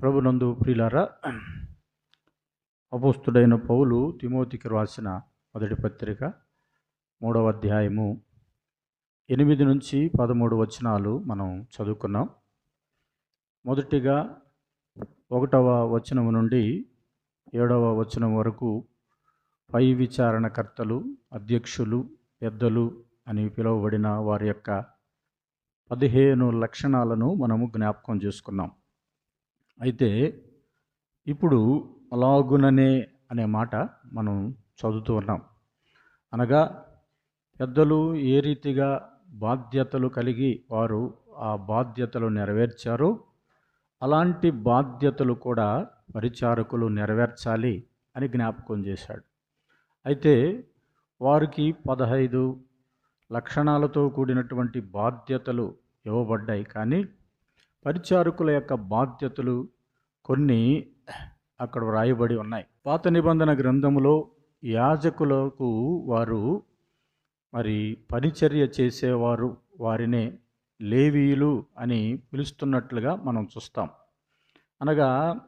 ప్రభునందు ప్రియులారా అపోస్తుడైన పౌలు తిమోతికి రాసిన మొదటి పత్రిక మూడవ అధ్యాయము ఎనిమిది నుంచి పదమూడు వచనాలు మనం చదువుకున్నాం. మొదటిగా ఒకటవ వచనము నుండి ఏడవ వచనం వరకు పై విచారణకర్తలు అధ్యక్షులు పెద్దలు అని పిలువబడిన వారి యొక్క పదిహేను లక్షణాలను మనము జ్ఞాపకం చేసుకున్నాం. అయితే ఇప్పుడు అలాగుననే అనే మాట మనం చదువుతూ ఉన్నాం. అనగా పెద్దలు ఏ రీతిగా బాధ్యతలు కలిగి వారు ఆ బాధ్యతలు నెరవేర్చారో అలాంటి బాధ్యతలు కూడా పరిచారకులు నెరవేర్చాలి అని జ్ఞాపకం చేశాడు. అయితే వారికి పదహైదు లక్షణాలతో కూడినటువంటి బాధ్యతలు ఇవ్వబడ్డాయి. కానీ పరిచారకుల యొక్క బాధ్యతలు కొన్ని అక్కడ వ్రాయబడి ఉన్నాయి. పాత నిబంధన గ్రంథములో యాజకులకు వారు మరి పరిచర్య చేసేవారు వారినే లేవీయులు అని పిలుస్తున్నట్లుగా మనం చూస్తాం. అనగా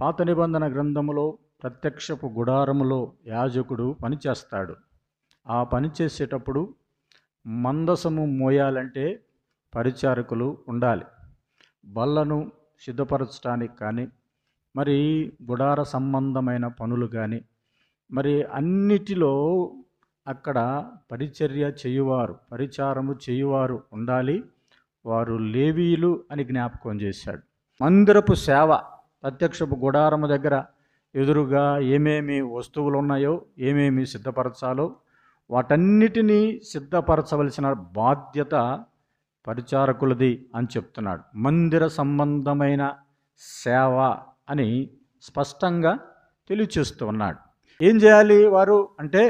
పాత నిబంధన గ్రంథములో ప్రత్యక్షపు గుడారములో యాజకుడు పనిచేస్తాడు ఆ పని చేసేటప్పుడు మందసము మోయాలంటే పరిచారకులు ఉండాలి. బల్లను సిద్ధపరచడానికి కానీ మరి గుడార సంబంధమైన పనులు కానీ మరి అన్నిటిలో అక్కడ పరిచర్య చేయువారు పరిచారము చేయువారు ఉండాలి. వారు లేవీలు అని జ్ఞాపకం చేశాడు. మందిరపు సేవ ప్రత్యక్షపు గుడారము దగ్గర ఎదురుగా ఏమేమి వస్తువులు ఉన్నాయో ఏమేమి సిద్ధపరచాలో వాటన్నిటినీ సిద్ధపరచవలసిన బాధ్యత పరిచారకులది అని చెప్తున్నాడు. మందిర సంబంధమైన సేవ అని స్పష్టంగా తెలియచేస్తూ ఉన్నాడు ఏం చేయాలి వారు? అంటే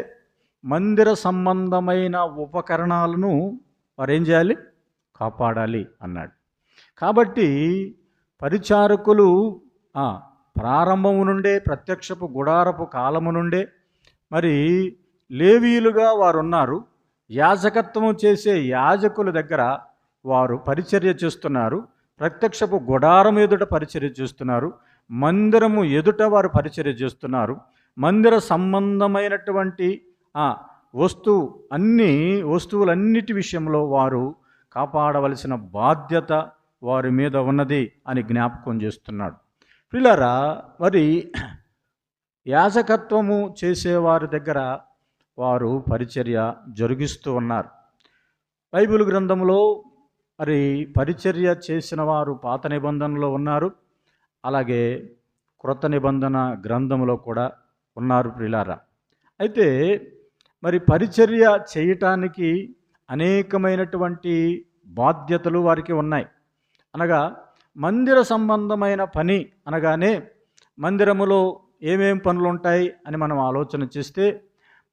మందిర సంబంధమైన ఉపకరణాలను వారు ఏం చేయాలి? కాపాడాలి అన్నాడు. కాబట్టి పరిచారకులు ప్రారంభము నుండే ప్రత్యక్షపు గుడారపు కాలము నుండే మరి లేవీలుగా వారు ఉన్నారు యాజకత్వం చేసే యాజకుల దగ్గర వారు పరిచర్య చేస్తున్నారు. ప్రత్యక్షపు గుడారం ఎదుట పరిచర్య చేస్తున్నారు. మందిరము ఎదుట వారు పరిచర్య చేస్తున్నారు. మందిర సంబంధమైనటువంటి ఆ, వస్తువు అన్ని వస్తువులన్నిటి విషయంలో వారు కాపాడవలసిన బాధ్యత వారి మీద ఉన్నది అని జ్ఞాపకం చేస్తున్నాడు. పిల్లరా మరి యాజకత్వము చేసేవారి దగ్గర వారు పరిచర్య జరిగిస్తూ ఉన్నారు. బైబిల్ గ్రంథంలో మరి పరిచర్య చేసిన వారు పాత నిబంధనలో ఉన్నారు. అలాగే క్రొత్త నిబంధన గ్రంథంలో కూడా ఉన్నారు ప్రిలారా. అయితే మరి పరిచర్య చేయటానికి అనేకమైనటువంటి బాధ్యతలు వారికి ఉన్నాయి. అనగా మందిర సంబంధమైన పని అనగానే మందిరములో ఏమేం పనులు ఉంటాయి అని మనం ఆలోచన చేస్తే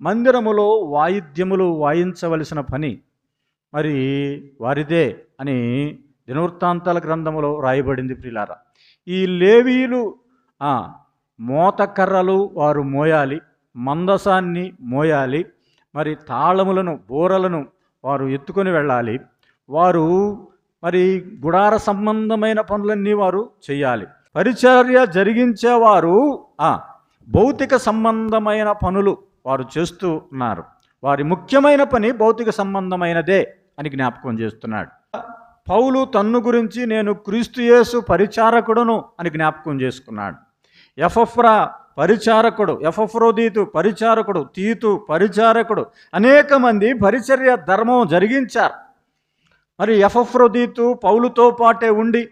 మందిరములో వాయిద్యములు వాయించవలసిన పని మరి వారిదే అని దినవృత్తాంతాల గ్రంథములో రాయబడింది ప్రిలారా. ఈ లేవీలు మోతకర్రలు వారు మోయాలి మందసాన్ని మోయాలి మరి తాళములను బోరలను వారు ఎత్తుకొని వెళ్ళాలి వారు మరి గుడార సంబంధమైన పనులన్నీ వారు చేయాలి పరిచర్య జరిగించేవారు భౌతిక సంబంధమైన పనులు వారు చేస్తూ ఉన్నారు. వారి ముఖ్యమైన పని భౌతిక సంబంధమైనదే. అని జ్ఞాపకం చేస్తున్నాడు. పౌలు తన్ను గురించి నేను క్రీస్తుయేసు పరిచారకుడును అని జ్ఞాపకం చేసుకున్నాడు. ఎఫఫ్రా పరిచారకుడు ఎఫఫ్రోదీతు పరిచారకుడు తీతు పరిచారకుడు అనేక మంది పరిచర్య ధర్మం జరిగించారు. మరి ఎఫఫ్రోదీతు పౌలుతో పాటే ఉండి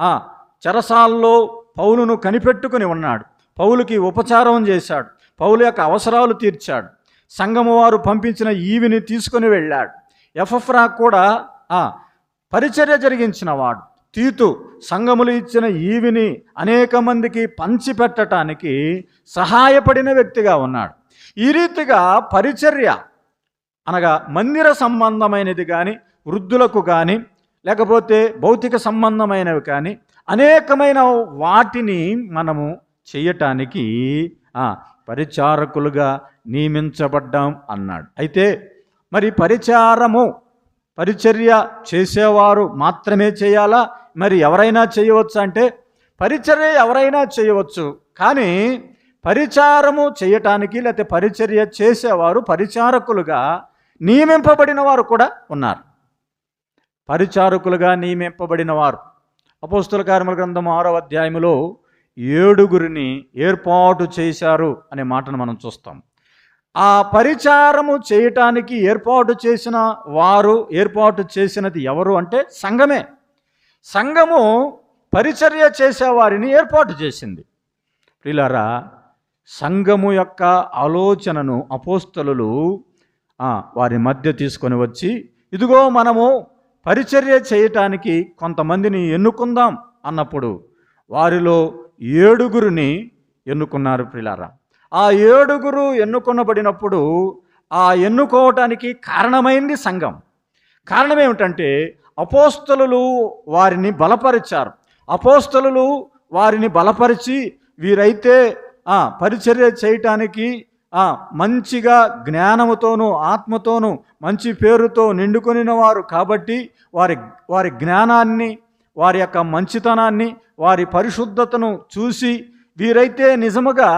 ఆ చెరసాల్లో పౌలును కనిపెట్టుకుని ఉన్నాడు. పౌలుకి ఉపచారం చేశాడు. పౌలు యొక్క అవసరాలు తీర్చాడు. సంఘము వారు పంపించిన ఈవిని తీసుకొని వెళ్ళాడు. ఎఫ్ఎఫ్రా కూడా పరిచర్య జరిగించిన వాడు. తీతు సంఘములు ఇచ్చిన ఈవిని అనేక మందికి పంచిపెట్టడానికి సహాయపడిన వ్యక్తిగా ఉన్నాడు. ఈ రీతిగా పరిచర్య అనగా మందిర సంబంధమైనది కానీ వృద్ధులకు కానీ లేకపోతే భౌతిక సంబంధమైనవి కానీ అనేకమైన వాటిని మనము చేయటానికి పరిచారకులుగా నియమించబడ్డాం అన్నాడు. అయితే మరి పరిచారము పరిచర్య చేసేవారు మాత్రమే చేయాలా? మరి ఎవరైనా చేయవచ్చు అంటే పరిచర్య ఎవరైనా చేయవచ్చు. కానీ పరిచారము చేయటానికి లేకపోతే పరిచర్య చేసేవారు పరిచారకులుగా నియమింపబడిన వారు కూడా ఉన్నారు. పరిచారకులుగా నియమింపబడిన వారు. అపోస్తుల కార్మిక గ్రంథం ఆరో అధ్యాయములో ఏడుగురిని ఏర్పాటు చేశారు అనే మాటను మనం చూస్తాం. ఆ పరిచారము చేయటానికి ఏర్పాటు చేసిన వారు ఏర్పాటు చేసినది ఎవరు అంటే సంఘమే. సంఘము పరిచర్య చేసేవారిని ఏర్పాటు చేసింది. ప్రిలారా సంఘము యొక్క ఆలోచనను అపోస్తలు వారి మధ్య తీసుకొని వచ్చి ఇదిగో మనము పరిచర్య చేయటానికి కొంతమందిని ఎన్నుకుందాం అన్నప్పుడు వారిలో ఏడుగురిని ఎన్నుకున్నారు ప్రిలారా ఆ ఏడుగురు ఎన్నుకొనబడినప్పుడు ఆ ఎన్నుకోవటానికి కారణమైంది సంఘం. కారణం ఏమిటంటే అపోస్తలు వారిని బలపరిచారు. అపోస్తలు వారిని బలపరిచి వీరైతే పరిచర్య చేయటానికి మంచిగా జ్ఞానముతోనూ ఆత్మతోనూ మంచి పేరుతో నిండుకొనిన వారు కాబట్టి వారి వారి జ్ఞానాన్ని వారి యొక్క మంచితనాన్ని వారి పరిశుద్ధతను చూసి వీరైతే నిజముగా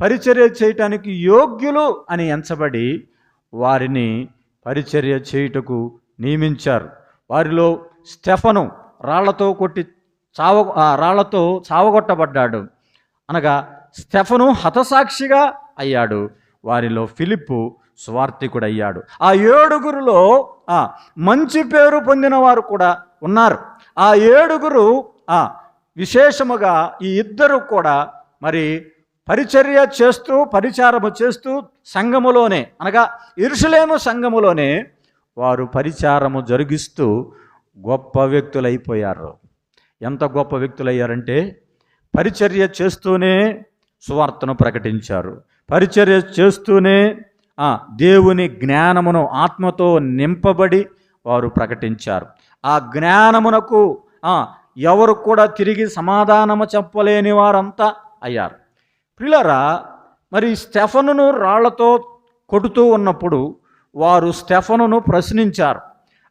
పరిచర్య చేయటానికి యోగ్యులు అని ఎంచబడి వారిని పరిచర్య చేయుటకు నియమించారు. వారిలో స్టెఫను రాళ్ళతో కొట్టి చావ ఆ రాళ్ళతో చావగొట్టబడ్డాడు. అనగా స్టెఫను హతసాక్షిగా అయ్యాడు. వారిలో ఫిలిప్పు స్వార్థికుడు అయ్యాడు ఆ ఏడుగురులో మంచి పేరు పొందిన వారు కూడా ఉన్నారు. ఆ ఏడుగురు విశేషముగా ఈ ఇద్దరు కూడా మరి పరిచర్య చేస్తూ పరిచారము చేస్తూ సంఘములోనే అనగా ఇరుషులేము సంఘములోనే వారు పరిచారము జరిగిస్తూ గొప్ప వ్యక్తులైపోయారు. ఎంత గొప్ప వ్యక్తులయ్యారంటే పరిచర్య చేస్తూనే సువార్తను ప్రకటించారు. పరిచర్య చేస్తూనే దేవుని జ్ఞానమును ఆత్మతో నింపబడి వారు ప్రకటించారు. ఆ జ్ఞానమునకు ఎవరు కూడా తిరిగి సమాధానము చెప్పలేని వారంతా అయ్యారు. ప్రిలరా మరి స్టెఫనును రాళ్ళతో కొడుతూ ఉన్నప్పుడు వారు స్టెఫనును ప్రశ్నించారు.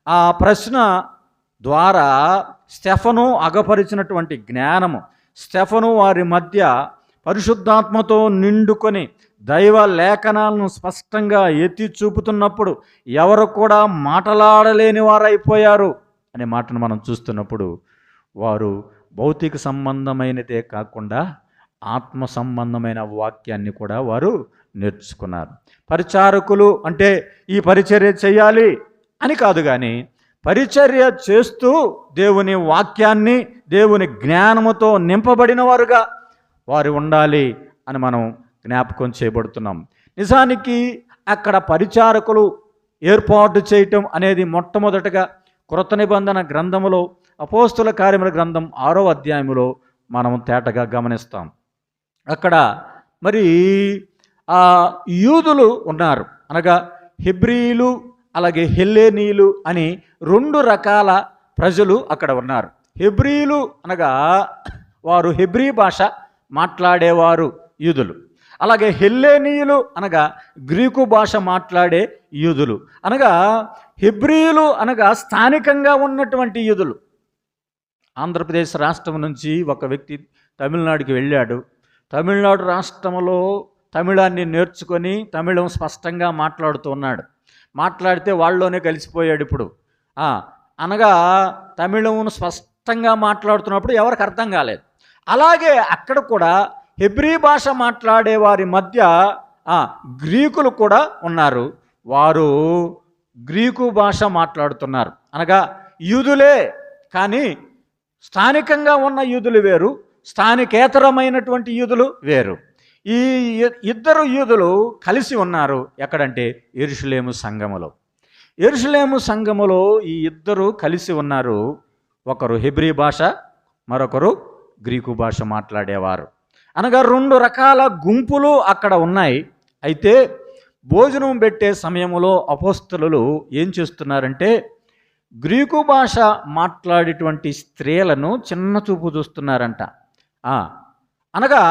ఆ ప్రశ్న ద్వారా స్టెఫను అగపరిచినటువంటి జ్ఞానము స్టెఫను వారి మధ్య పరిశుద్ధాత్మతో నిండుకొని దైవ లేఖనాలను స్పష్టంగా ఎత్తి చూపుతున్నప్పుడు ఎవరు కూడా మాటలాడలేని వారైపోయారు అనే మాటను మనం చూస్తున్నప్పుడు వారు భౌతిక సంబంధమైనదే కాకుండా ఆత్మ సంబంధమైన వాక్యాన్ని కూడా వారు నేర్చుకున్నారు. పరిచారకులు అంటే ఈ పరిచర్య చేయాలి అని కాదు కానీ పరిచర్య చేస్తూ దేవుని వాక్యాన్ని దేవుని జ్ఞానముతో నింపబడిన వారుగా వారు ఉండాలి అని మనం జ్ఞాపకం చేయబడుతున్నాం. నిజానికి అక్కడ పరిచారకులు ఏర్పాటు చేయటం అనేది మొట్టమొదటగా కృత నిబంధన గ్రంథములో అపోస్తుల కార్యముల గ్రంథం ఆరో అధ్యాయములో మనం తేటగా గమనిస్తాం. అక్కడ మరి ఆ యూదులు ఉన్నారు. అనగా హెబ్రీలు అలాగే హెల్లేనీలు అని రెండు రకాల ప్రజలు అక్కడ ఉన్నారు. హెబ్రీలు అనగా వారు హెబ్రీ భాష మాట్లాడేవారు యూదులు. అలాగే హెల్లేనీయులు అనగా గ్రీకు భాష మాట్లాడే యూదులు. అనగా హెబ్రీయులు అనగా స్థానికంగా ఉన్నటువంటి యూదులు. ఆంధ్రప్రదేశ్ రాష్ట్రం నుంచి ఒక వ్యక్తి తమిళనాడుకి వెళ్ళాడు. తమిళనాడు రాష్ట్రంలో తమిళాన్ని నేర్చుకొని తమిళం స్పష్టంగా మాట్లాడుతూ ఉన్నాడు. మాట్లాడితే వాళ్ళలోనే కలిసిపోయాడు ఇప్పుడు. అనగా తమిళమును స్పష్టంగా మాట్లాడుతున్నప్పుడు ఎవరికి అర్థం కాలేదు. అలాగే అక్కడ కూడా హెబ్రీ భాష మాట్లాడే వారి మధ్య గ్రీకులు కూడా ఉన్నారు. వారు గ్రీకు భాష మాట్లాడుతున్నారు. అనగా యూదులే కానీ స్థానికంగా ఉన్న యూదులు వేరు స్థానికేతరమైనటువంటి యూదులు వేరు. ఈ ఇద్దరు యూదులు కలిసి ఉన్నారు. ఎక్కడంటే ఎరుషులేము సంఘములో. ఎరుషులేము సంఘములో ఈ ఇద్దరు కలిసి ఉన్నారు. ఒకరు హెబ్రీ భాష మరొకరు గ్రీకు భాష మాట్లాడేవారు. అనగా రెండు రకాల గుంపులు అక్కడ ఉన్నాయి. అయితే భోజనం పెట్టే సమయంలో అపోస్తలు ఏం చేస్తున్నారంటే గ్రీకు భాష మాట్లాడేటువంటి స్త్రీలను చిన్న చూపు చూస్తున్నారంట. అనగా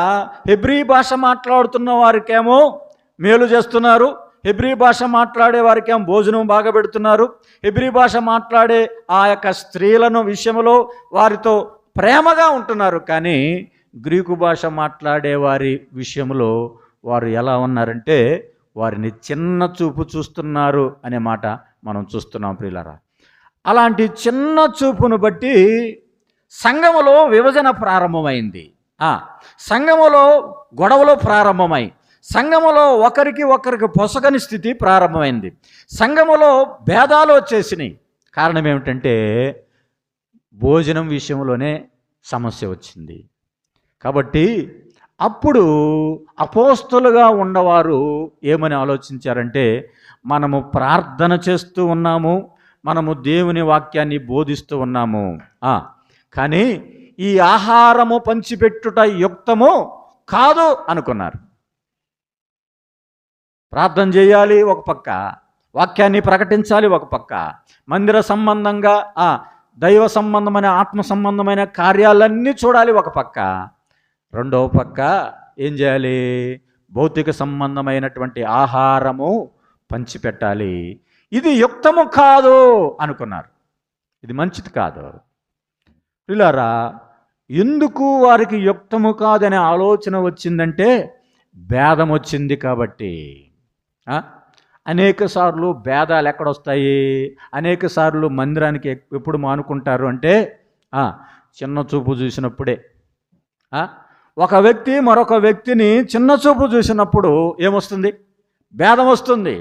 హెబ్రీ భాష మాట్లాడుతున్న వారికేమో మేలు చేస్తున్నారు. హెబ్రీ భాష మాట్లాడే వారికేమో భోజనం బాగా పెడుతున్నారు. హెబ్రీ భాష మాట్లాడే ఆ యొక్క స్త్రీలను విషయంలో వారితో ప్రేమగా ఉంటున్నారు. కానీ గ్రీకు భాష మాట్లాడే వారి విషయంలో వారు ఎలా ఉన్నారంటే వారిని చిన్న చూపు చూస్తున్నారు అనే మాట మనం చూస్తున్నాం ప్రియులరా. అలాంటి చిన్న చూపును బట్టి సంఘములో విభజన ప్రారంభమైంది. సంఘములో గొడవలు ప్రారంభమై సంఘములో ఒకరికి ఒకరికి పొసగని స్థితి ప్రారంభమైంది. సంఘములో భేదాలు వచ్చేసినాయి. కారణం ఏమిటంటే భోజనం విషయంలోనే సమస్య వచ్చింది. కాబట్టి అప్పుడు అపోస్తులుగా ఉన్నవారు ఏమని ఆలోచించారంటే మనము ప్రార్థన చేస్తూ ఉన్నాము మనము దేవుని వాక్యాన్ని బోధిస్తూ ఉన్నాము. కానీ ఈ ఆహారము పంచిపెట్టుట యుక్తము కాదు అనుకున్నారు. ప్రార్థన చేయాలి ఒక పక్క వాక్యాన్ని ప్రకటించాలి ఒక పక్క మందిర సంబంధంగా ఆ దైవ సంబంధమైన ఆత్మ సంబంధమైన కార్యాలన్నీ చూడాలి ఒక పక్క. రెండవ పక్క ఏం చేయాలి? భౌతిక సంబంధమైనటువంటి ఆహారము పంచిపెట్టాలి. ఇది యుక్తము కాదు అనుకున్నారు. ఇది మంచిది కాదు. పిల్లరా ఎందుకు వారికి యుక్తము కాదనే ఆలోచన వచ్చిందంటే భేదం వచ్చింది కాబట్టి. అనేక సార్లు భేదాలు ఎక్కడొస్తాయి? అనేక సార్లు మందిరానికి ఎప్పుడు మానుకుంటారు అంటే చిన్న చూపు చూసినప్పుడే. ఒక వ్యక్తి మరొక వ్యక్తిని చిన్న చూపు చూసినప్పుడు ఏమొస్తుంది? భేదం వస్తుంది.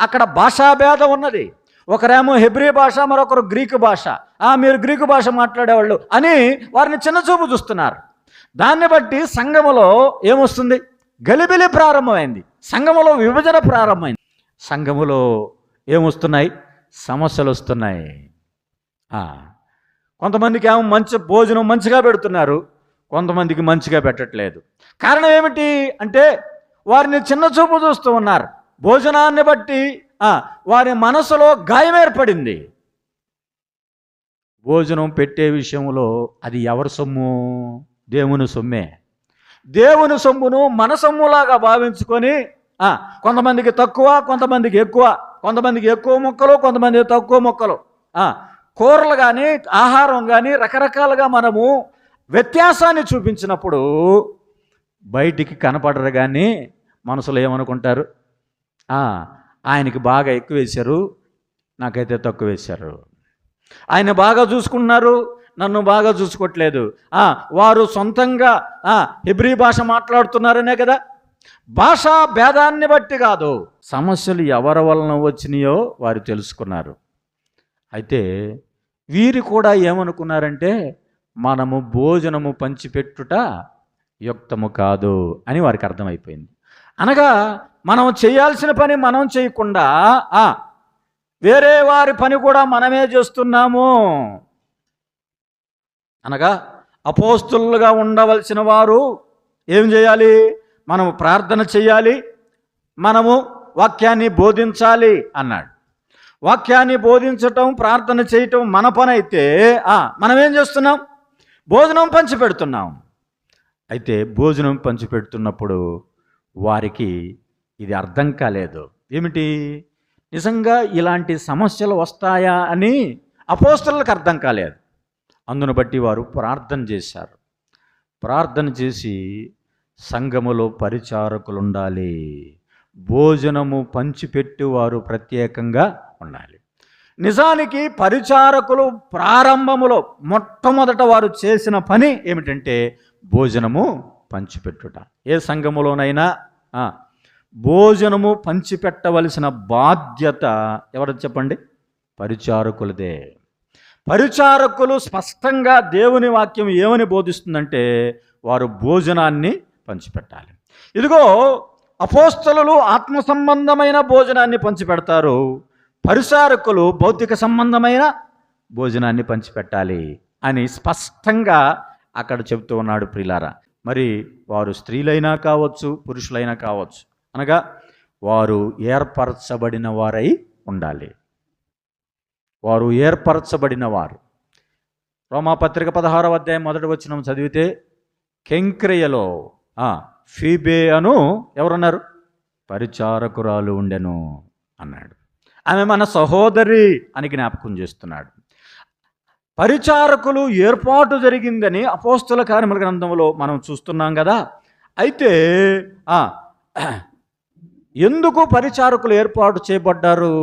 అక్కడ భాషా భేదం ఉన్నది. ఒకరేమో హెబ్రీ భాష మరొకరు గ్రీకు భాష. ఆ మీరు గ్రీకు భాష మాట్లాడేవాళ్ళు అని వారిని చిన్న చూపు చూస్తున్నారు. దాన్ని బట్టి సంఘములో ఏమొస్తుంది? గలిబిలి ప్రారంభమైంది. సంఘములో విభజన ప్రారంభమైంది. సంఘములో ఏమొస్తున్నాయి? సమస్యలు వస్తున్నాయి కొంతమందికి ఏమో మంచి భోజనం మంచిగా పెడుతున్నారు. కొంతమందికి మంచిగా పెట్టట్లేదు. కారణం ఏమిటి అంటే వారిని చిన్న చూపు చూస్తూ ఉన్నారు. భోజనాన్ని బట్టి వారి మనసులో గాయం ఏర్పడింది. భోజనం పెట్టే విషయంలో అది ఎవరి సొమ్ము? దేవుని సొమ్మే. దేవుని సొమ్మును మన సొమ్ములాగా భావించుకొని కొంతమందికి తక్కువ కొంతమందికి ఎక్కువ కొంతమందికి ఎక్కువ మొక్కలు కొంతమంది తక్కువ మొక్కలు. కూరలు కానీ ఆహారం కానీ రకరకాలుగా మనము వ్యత్యాసాన్ని చూపించినప్పుడు బయటికి కనపడరు కానీ మనసులో ఏమనుకుంటారు? ఆయనకి బాగా ఎక్కువ వేశారు నాకైతే తక్కువ వేశారు. ఆయన బాగా చూసుకున్నారు నన్ను బాగా చూసుకోవట్లేదు. వారు సొంతంగా హిబ్రీ భాష మాట్లాడుతున్నారనే కదా? భాషా భేదాన్ని బట్టి కాదు సమస్యలు ఎవరి వలన వచ్చినాయో వారు తెలుసుకున్నారు. అయితే వీరు కూడా ఏమనుకున్నారంటే మనము భోజనము పంచిపెట్టుట యుక్తము కాదు అని వారికి అర్థమైపోయింది. అనగా మనం చేయాల్సిన పని మనం చేయకుండా వేరే వారి పని కూడా మనమే చేస్తున్నాము. అనగా అపోస్తులుగా ఉండవలసిన వారు ఏం చేయాలి? మనము ప్రార్థన చేయాలి. మనము వాక్యాన్ని బోధించాలి అన్నాడు. వాక్యాన్ని బోధించటం ప్రార్థన చేయటం మన పని అయితే మనమేం మనం ఏం చేస్తున్నాం? భోజనం పంచిపెడుతున్నాం. అయితే భోజనం పంచిపెడుతున్నప్పుడు వారికి ఇది అర్థం కాలేదు. ఏమిటి? నిజంగా ఇలాంటి సమస్యలు వస్తాయా అని అపోస్తలకు అర్థం కాలేదు. అందును బట్టి వారు ప్రార్థన చేశారు. ప్రార్థన చేసి సంఘములో పరిచారకులు ఉండాలి భోజనము పంచిపెట్టి వారు ప్రత్యేకంగా ఉండాలి. నిజానికి పరిచారకులు ప్రారంభములో మొట్టమొదట వారు చేసిన పని ఏమిటంటే భోజనము పంచిపెట్టుట. ఏ సంఘములోనైనా భోజనము పంచిపెట్టవలసిన బాధ్యత ఎవరు చెప్పండి? పరిచారకులదే. పరిచారకులు స్పష్టంగా దేవుని వాక్యం ఏమని బోధిస్తుందంటే వారు భోజనాన్ని పంచిపెట్టాలి. ఇదిగో అపోస్తలు ఆత్మ సంబంధమైన భోజనాన్ని పంచిపెడతారు. పరిచారకులు భౌతిక సంబంధమైన భోజనాన్ని పంచిపెట్టాలి అని స్పష్టంగా అక్కడ చెబుతూ ఉన్నాడు ప్రిలారా మరి వారు స్త్రీలైనా కావచ్చు పురుషులైనా కావచ్చు అనగా వారు ఏర్పరచబడిన వారై ఉండాలి. వారు ఏర్పరచబడిన వారు. రోమాపత్రిక పదహారవ అధ్యాయం మొదటి వచ్చిన చదివితే కెంక్రియలో ఫీబే అను ఎవరున్నారు? పరిచారకురాలు ఉండెను అన్నాడు. ఆమె మన సహోదరి అని జ్ఞాపకం చేస్తున్నాడు. పరిచారకులు ఏర్పాటు జరిగిందని అపోస్తుల కార్యముల గ్రంథంలో మనం చూస్తున్నాం కదా. అయితే ఎందుకు పరిచారకులు ఏర్పాటు చేయబడ్డారు?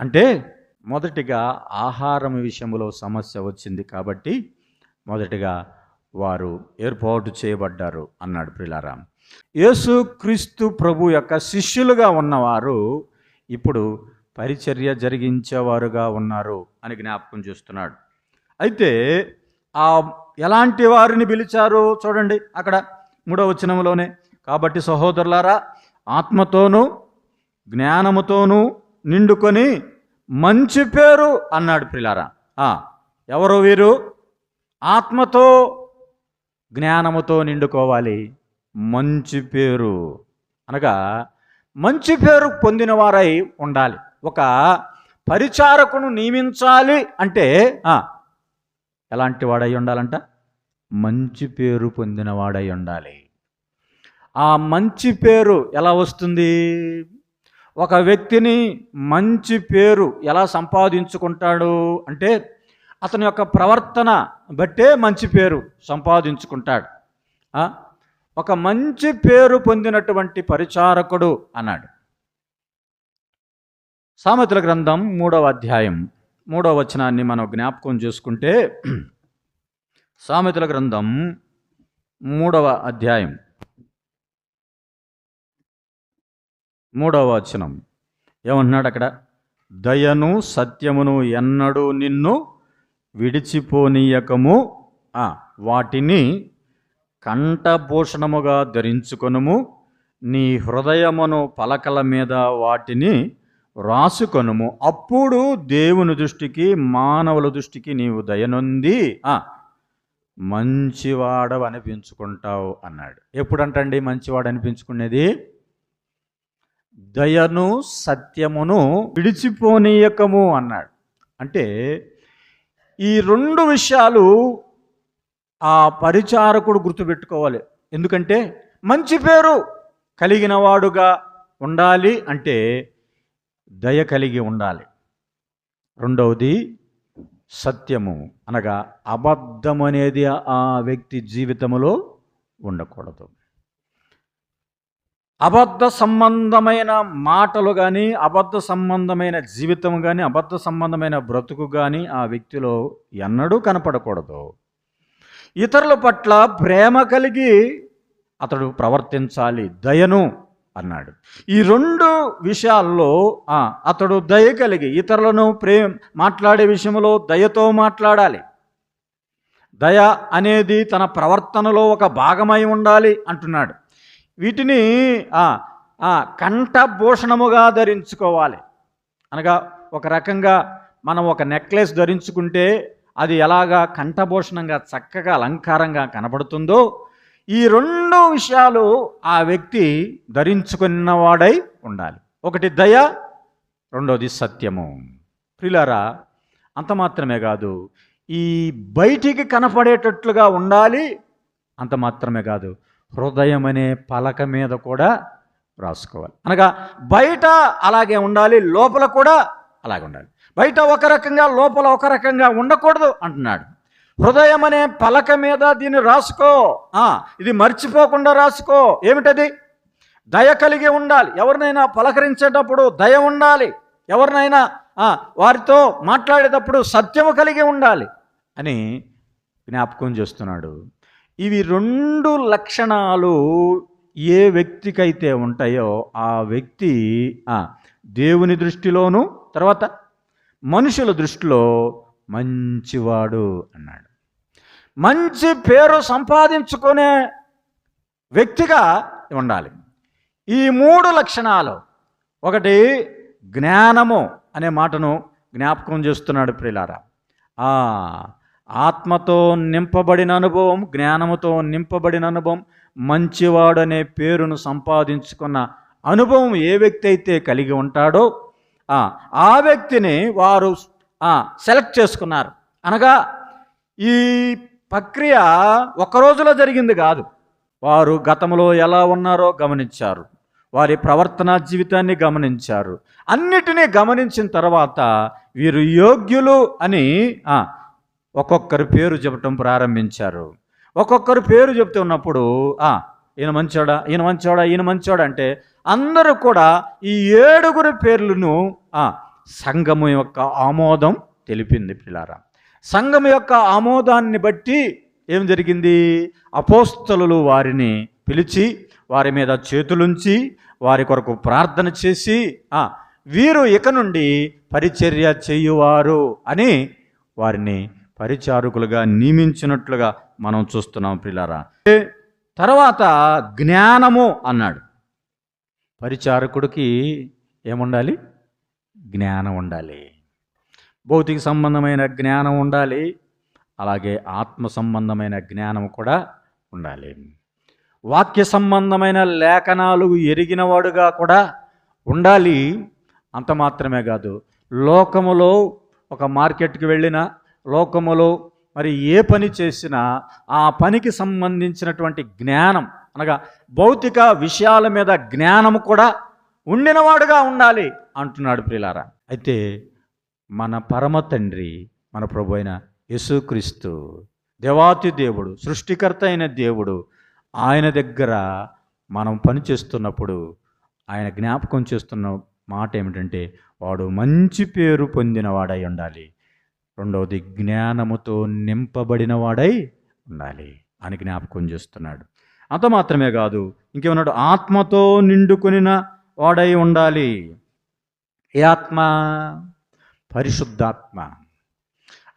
అంటే మొదటిగా ఆహారం విషయంలో సమస్య వచ్చింది కాబట్టి మొదటిగా వారు ఏర్పాటు చేయబడ్డారు అన్నాడు ప్రిలారాం యేసు క్రీస్తు ప్రభు యొక్క శిష్యులుగా ఉన్నవారు ఇప్పుడు పరిచర్య జరిగించేవారుగా ఉన్నారు అని జ్ఞాపకం చేస్తున్నాడు. అయితే ఆ ఎలాంటి వారిని పిలిచారు? చూడండి అక్కడ మూడవ వచనంలోనే. కాబట్టి సహోదరులారా ఆత్మతోనూ జ్ఞానముతోనూ నిండుకొని మంచి పేరు అన్నాడు ప్రిలారా. ఎవరు వీరు? ఆత్మతో జ్ఞానముతో నిండుకోవాలి. మంచి పేరు. అనగా మంచి పేరు పొందిన వారై ఉండాలి. ఒక పరిచారకును నియమించాలి అంటే ఎలాంటి వాడై ఉండాలంట? మంచి పేరు పొందినవాడై ఉండాలి. ఆ మంచి పేరు ఎలా వస్తుంది? ఒక వ్యక్తిని మంచి పేరు ఎలా సంపాదించుకుంటాడు? అంటే అతని యొక్క ప్రవర్తన బట్టే మంచి పేరు సంపాదించుకుంటాడు. ఒక మంచి పేరు పొందినటువంటి పరిచారకుడు అన్నాడు. సామెతల గ్రంథం మూడవ అధ్యాయం మూడవ వచనాన్ని మనం జ్ఞాపకం చేసుకుంటే సామెతల గ్రంథం మూడవ అధ్యాయం మూడవ వచనం. ఏమంటున్నాడు అక్కడ? దయను సత్యమును ఎన్నడూ నిన్ను విడిచిపోనీయకము. వాటిని కంఠభూషణముగా ధరించుకొనుము. నీ హృదయమును పలకల మీద వాటిని రాసుకొనుము. అప్పుడు దేవుని దృష్టికి మానవుల దృష్టికి నీవు దయనొంది. మంచివాడవనిపించుకుంటావు మంచివాడవు అనిపించుకుంటావు అన్నాడు. ఎప్పుడంటండి మంచివాడు అనిపించుకునేది దయను సత్యమును విడిచిపోనీయకము అన్నాడు. అంటే ఈ రెండు విషయాలు ఆ పరిచారకుడు గుర్తుపెట్టుకోవాలి. ఎందుకంటే మంచి పేరు కలిగిన వాడుగా ఉండాలి అంటే దయ కలిగి ఉండాలి. రెండవది సత్యము అనగా అబద్ధం అనేది ఆ వ్యక్తి జీవితంలో ఉండకూడదు. అబద్ధ సంబంధమైన మాటలు కానీ అబద్ధ సంబంధమైన జీవితం కానీ అబద్ధ సంబంధమైన బ్రతుకు కానీ ఆ వ్యక్తిలో ఎన్నడూ కనపడకూడదు. ఇతరుల పట్ల ప్రేమ కలిగి అతడు ప్రవర్తించాలి దయను అన్నాడు. ఈ రెండు విషయాల్లో అతడు దయ కలిగి ఇతరులను ప్రేమ మాట్లాడే విషయంలో దయతో మాట్లాడాలి. దయ అనేది తన ప్రవర్తనలో ఒక భాగమై ఉండాలి అంటున్నాడు. వీటిని కంఠభూషణముగా ధరించుకోవాలి. అనగా ఒక రకంగా మనం ఒక నెక్లెస్ ధరించుకుంటే అది ఎలాగా కంఠభూషణంగా చక్కగా అలంకారంగా కనబడుతుందో ఈ రెండు విషయాలు ఆ వ్యక్తి ధరించుకున్నవాడై ఉండాలి. ఒకటి దయ రెండోది సత్యము. ప్రిలారా అంత మాత్రమే కాదు ఈ బయటికి కనపడేటట్లుగా ఉండాలి అంత మాత్రమే కాదు. హృదయం అనే పలక మీద కూడా రాసుకోవాలి. అనగా బయట అలాగే ఉండాలి లోపల కూడా అలాగే ఉండాలి. బయట ఒక రకంగా లోపల ఒక రకంగా ఉండకూడదు అంటున్నాడు. హృదయం అనే పలక మీద దీన్ని రాసుకో. ఇది మర్చిపోకుండా రాసుకో. ఏమిటది? దయ కలిగి ఉండాలి. ఎవరినైనా పలకరించేటప్పుడు దయ ఉండాలి. ఎవరినైనా వారితో మాట్లాడేటప్పుడు సత్యము కలిగి ఉండాలి అని జ్ఞాపకం చేస్తున్నాడు. ఇవి రెండు లక్షణాలు ఏ వ్యక్తికైతే ఉంటాయో ఆ వ్యక్తి దేవుని దృష్టిలోను తర్వాత మనుషుల దృష్టిలో మంచివాడు అన్నాడు. మంచి పేరు సంపాదించుకునే వ్యక్తిగా ఉండాలి. ఈ మూడు లక్షణాలు. ఒకటి జ్ఞానము అనే మాటను జ్ఞాపకం చేస్తున్నాడు ప్రిలారా ఆత్మతో నింపబడిన అనుభవం జ్ఞానముతో నింపబడిన అనుభవం మంచివాడు అనే పేరును సంపాదించుకున్న అనుభవం ఏ వ్యక్తి అయితే కలిగి ఉంటాడో ఆ, వ్యక్తిని వారు సెలెక్ట్ చేసుకున్నారు. అనగా ఈ ప్రక్రియ ఒక రోజులో జరిగింది కాదు. వారు గతంలో ఎలా ఉన్నారో గమనించారు. వారి ప్రవర్తన జీవితాన్ని గమనించారు. అన్నిటినీ గమనించిన తర్వాత వీరు యోగ్యులు అని ఒక్కొక్కరి పేరు చెప్పటం ప్రారంభించారు. ఒక్కొక్కరు పేరు చెప్తున్నప్పుడు ఆ ఈయన మంచోడా ఈయన మంచోడా ఈయన మంచోడా అంటే అందరూ కూడా ఈ ఏడుగురి పేర్లను ఆ సంఘము యొక్క ఆమోదం తెలిపింది పిల్లారా. సంఘం యొక్క ఆమోదాన్ని బట్టి ఏం జరిగింది? అపోస్తలు వారిని పిలిచి వారి మీద చేతులుంచి వారి కొరకు ప్రార్థన చేసి ఆ వీరు ఇక నుండి పరిచర్య చేయువారు అని వారిని పరిచారకులుగా నియమించినట్లుగా మనం చూస్తున్నాం పిల్లారా తర్వాత జ్ఞానము అన్నాడు. పరిచారకుడికి ఏముండాలి? జ్ఞానం ఉండాలి. భౌతిక సంబంధమైన జ్ఞానం ఉండాలి. అలాగే ఆత్మ సంబంధమైన జ్ఞానం కూడా ఉండాలి. వాక్య సంబంధమైన లేఖనాలు ఎరిగినవాడుగా కూడా ఉండాలి. అంత మాత్రమే కాదు. లోకములో ఒక మార్కెట్కి వెళ్ళినా లోకములో మరి ఏ పని చేసినా ఆ పనికి సంబంధించినటువంటి జ్ఞానం అనగా భౌతిక విషయాల మీద జ్ఞానం కూడా ఉండినవాడుగా ఉండాలి అంటున్నాడు ప్రిలారా అయితే మన పరమ తండ్రి మన ప్రభు అయిన యేసుక్రీస్తు దేవాతి దేవుడు సృష్టికర్త అయిన దేవుడు ఆయన దగ్గర మనం పని చేస్తున్నప్పుడు ఆయన జ్ఞాపకం చేస్తున్న మాట ఏమిటంటే వాడు మంచి పేరు పొందినవాడై ఉండాలి. రెండవది జ్ఞానముతో నింపబడిన వాడై ఉండాలి అని జ్ఞాపకం చేస్తున్నాడు. అంత మాత్రమే కాదు ఇంకేమన్నాడు? ఆత్మతో నిండుకుని వాడై ఉండాలి. ఏ ఆత్మ? పరిశుద్ధాత్మ.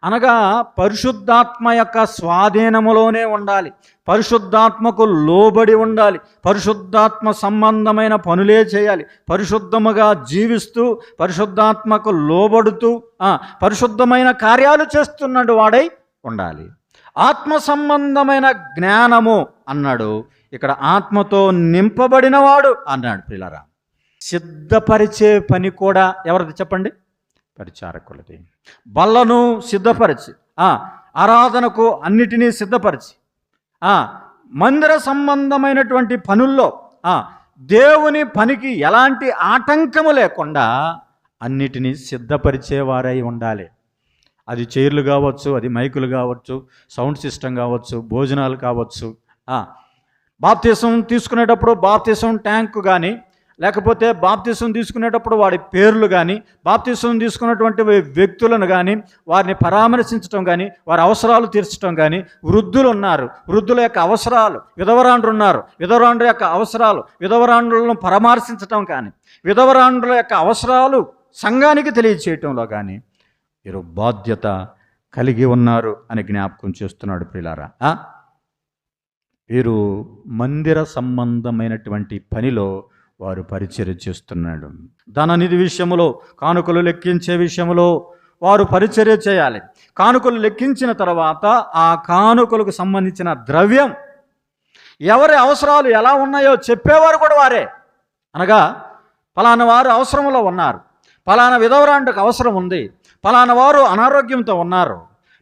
అనగా పరిశుద్ధాత్మ యొక్క స్వాధీనములోనే ఉండాలి. పరిశుద్ధాత్మకు లోబడి ఉండాలి. పరిశుద్ధాత్మ సంబంధమైన పనులే చేయాలి. పరిశుద్ధముగా జీవిస్తూ పరిశుద్ధాత్మకు లోబడుతూ పరిశుద్ధమైన కార్యాలు చేస్తున్నాడు వాడై ఉండాలి. ఆత్మ సంబంధమైన జ్ఞానము అన్నాడు. ఇక్కడ ఆత్మతో నింపబడినవాడు అన్నాడు పిల్లరా సిద్ధపరిచే పని కూడా ఎవరిది చెప్పండి? పరిచారకులది. బల్లను సిద్ధపరిచి ఆరాధనకు అన్నిటినీ సిద్ధపరిచి ఆ, మందిర సంబంధమైనటువంటి పనుల్లో ఆ, దేవుని పనికి ఎలాంటి ఆటంకము లేకుండా అన్నిటినీ సిద్ధపరిచేవారై ఉండాలి. అది చైర్లు కావచ్చు అది మైకులు కావచ్చు సౌండ్ సిస్టమ్ కావచ్చు భోజనాలు కావచ్చు బాప్తీసం తీసుకునేటప్పుడు బాప్తీసం ట్యాంకు కానీ లేకపోతే బాప్తీసం తీసుకునేటప్పుడు వాడి పేర్లు కానీ బాప్తీసం తీసుకున్నటువంటి వ్యక్తులను కానీ వారిని పరామర్శించడం కానీ వారి అవసరాలు తీర్చడం కానీ వృద్ధులు ఉన్నారు. వృద్ధుల యొక్క అవసరాలు విధవరాండ్రు ఉన్నారు. విధవరాండ్రుల యొక్క అవసరాలు విధవరాండ్రులను పరామర్శించటం కానీ విధవరాండ్రుల యొక్క అవసరాలు సంఘానికి తెలియచేయటంలో కానీ వీరు బాధ్యత కలిగి ఉన్నారు అని జ్ఞాపకం చేస్తున్నాడు ప్రిలారా. వీరు మందిర సంబంధమైనటువంటి పనిలో వారు పరిచర్య చేస్తున్నాడు. ధననిధి విషయంలో కానుకలు లెక్కించే విషయంలో వారు పరిచర్య చేయాలి. కానుకలు లెక్కించిన తర్వాత ఆ కానుకలకు సంబంధించిన ద్రవ్యం ఎవరి అవసరాలు ఎలా ఉన్నాయో చెప్పేవారు కూడా వారే. అనగా ఫలానా వారు అవసరంలో ఉన్నారు. ఫలానా విధవరాంటికి అవసరం ఉంది. ఫలానా వారు అనారోగ్యంతో ఉన్నారు.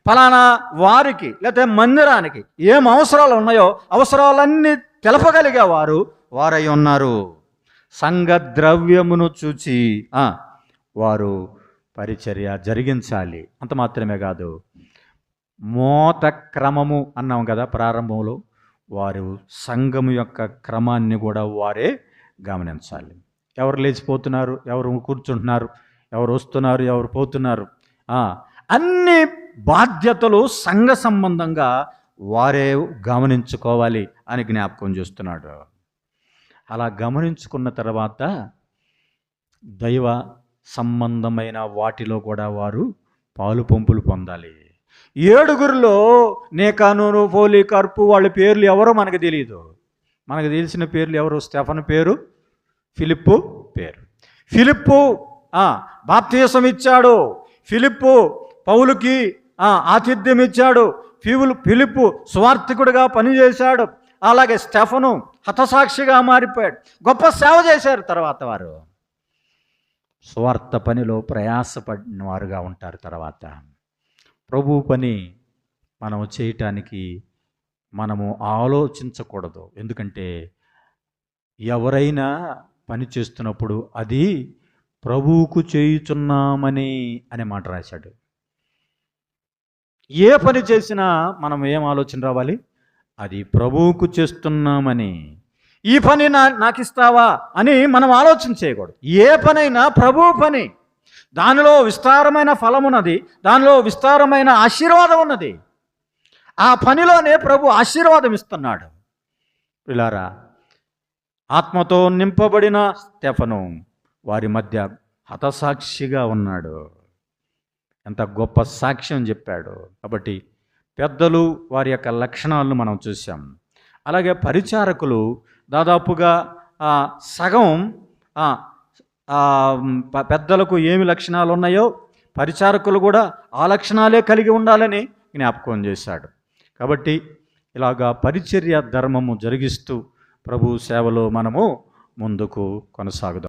ఫలానా వారికి లేకపోతే మందిరానికి ఏం అవసరాలు ఉన్నాయో అవసరాలన్నీ తెలపగలిగే వారు వారై ఉన్నారు. సంఘ ద్రవ్యమును చూచి వారు పరిచర్య జరిగించాలి. అంత మాత్రమే కాదు. మోత క్రమము అన్నాం కదా ప్రారంభంలో వారు సంఘము యొక్క క్రమాన్ని కూడా వారే గమనించాలి. ఎవరు లేచిపోతున్నారు ఎవరు కూర్చుంటున్నారు ఎవరు వస్తున్నారు ఎవరు పోతున్నారు అన్ని బాధ్యతలు సంఘ సంబంధంగా వారే గమనించుకోవాలి అని జ్ఞాపకం చేస్తున్నాడు. అలా గమనించుకున్న తర్వాత దైవ సంబంధమైన వాటిలో కూడా వారు పాలు పంపులు పొందాలి. ఏడుగురిలో నేకాను పోలి కర్పు వాళ్ళ పేర్లు ఎవరో మనకు తెలియదు మనకు తెలిసిన పేర్లు ఎవరు? స్టెఫన్ పేరు ఫిలిప్పు పేరు. ఫిలిప్పు బాప్తీసం ఇచ్చాడు. ఫిలిప్పు పౌలుకి ఆతిథ్యం ఇచ్చాడు. ఫివులు ఫిలిప్పు స్వార్థికుడిగా పనిచేశాడు. అలాగే స్టెఫను హతసాక్షిగా మారిపోయాడు. గొప్ప సేవ చేశారు తర్వాత వారు. స్వార్థ పనిలో ప్రయాసపడిన వారుగా ఉంటారు తర్వాత. ప్రభు పని మనము చేయటానికి మనము ఆలోచించకూడదు. ఎందుకంటే ఎవరైనా పని చేస్తున్నప్పుడు అది ప్రభువుకు చేయుచున్నామని అనే మాట రాశాడు. ఏ పని చేసినా మనం ఏం ఆలోచన రావాలి? అది ప్రభువుకు చేస్తున్నామని. ఈ పని నా నాకు ఇస్తావా అని మనం ఆలోచన చేయకూడదు. ఏ పనైనా ప్రభువు పని. దానిలో విస్తారమైన ఫలం ఉన్నది దానిలో విస్తారమైన ఆశీర్వాదం ఉన్నది. ఆ పనిలోనే ప్రభు ఆశీర్వాదం ఇస్తున్నాడు. పిల్లారా ఆత్మతో నింపబడిన స్టెఫను వారి మధ్య హతసాక్షిగా ఉన్నాడు. ఎంత గొప్ప సాక్ష్యం చెప్పాడు. కాబట్టి పెద్దలు వారి యొక్క లక్షణాలను మనం చూసాం అలాగే పరిచారకులు దాదాపుగా సగం పెద్దలకు ఏమి లక్షణాలు ఉన్నాయో పరిచారకులు కూడా ఆ లక్షణాలే కలిగి ఉండాలని జ్ఞాపకం చేశాడు. కాబట్టి ఇలాగా పరిచర్య ధర్మము జరిగిస్తూ ప్రభు సేవలో మనము ముందుకు కొనసాగుదాం.